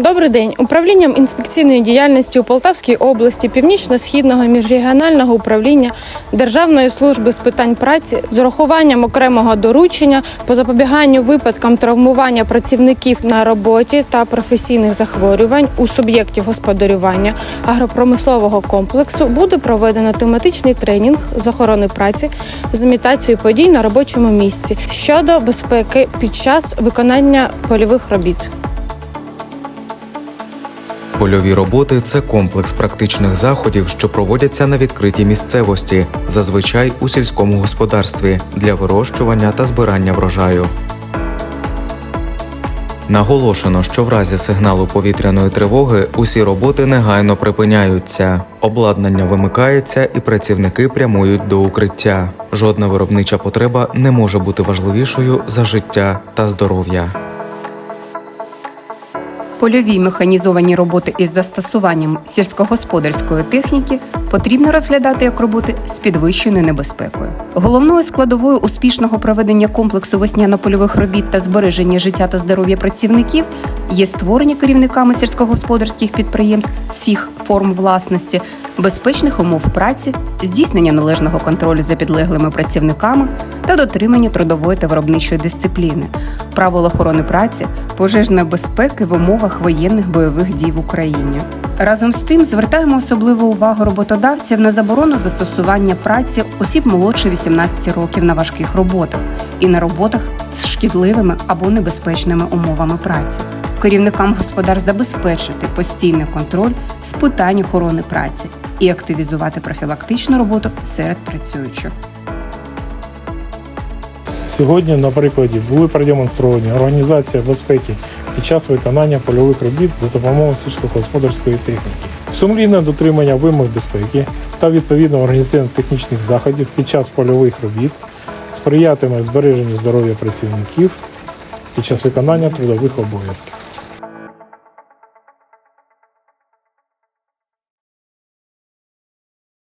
Добрий день. Управлінням інспекційної діяльності у Полтавській області, Північно-східного міжрегіонального управління Державної служби з питань праці з урахуванням окремого доручення по запобіганню випадкам травмування працівників на роботі та професійних захворювань у суб'єктів господарювання агропромислового комплексу буде проведено тематичний тренінг з охорони праці з імітацією подій на робочому місці щодо безпеки під час виконання польових робіт. Польові роботи це комплекс практичних заходів, що проводяться на відкритій місцевості, зазвичай у сільському господарстві для вирощування та збирання врожаю. Наголошено, що в разі сигналу повітряної тривоги усі роботи негайно припиняються. Обладнання вимикається і працівники прямують до укриття. Жодна виробнича потреба не може бути важливішою за життя та здоров'я. Польові механізовані роботи із застосуванням сільськогосподарської техніки потрібно розглядати як роботи з підвищеною небезпекою. Головною складовою успішного проведення комплексу весняно-польових робіт та збереження життя та здоров'я працівників є створення керівниками сільськогосподарських підприємств всіх форм власності, безпечних умов праці, здійснення належного контролю за підлеглими працівниками та дотримання трудової та виробничої дисципліни, правил охорони праці, пожежної безпеки в умовах воєнних бойових дій в Україні. Разом з тим звертаємо особливу увагу роботодавців на заборону застосування праці осіб молодше 18 років на важких роботах і на роботах з шкідливими або небезпечними умовами праці. Керівникам господарств забезпечити постійний контроль з питань охорони праці і активізувати профілактичну роботу серед працюючих. Сьогодні, на прикладі, були продемонстровані організація безпеки під час виконання польових робіт за допомогою сільськогосподарської техніки, сумлінне дотримання вимог безпеки та відповідно організаційно-технічних заходів під час польових робіт сприятиме збереженню здоров'я працівників під час виконання трудових обов'язків.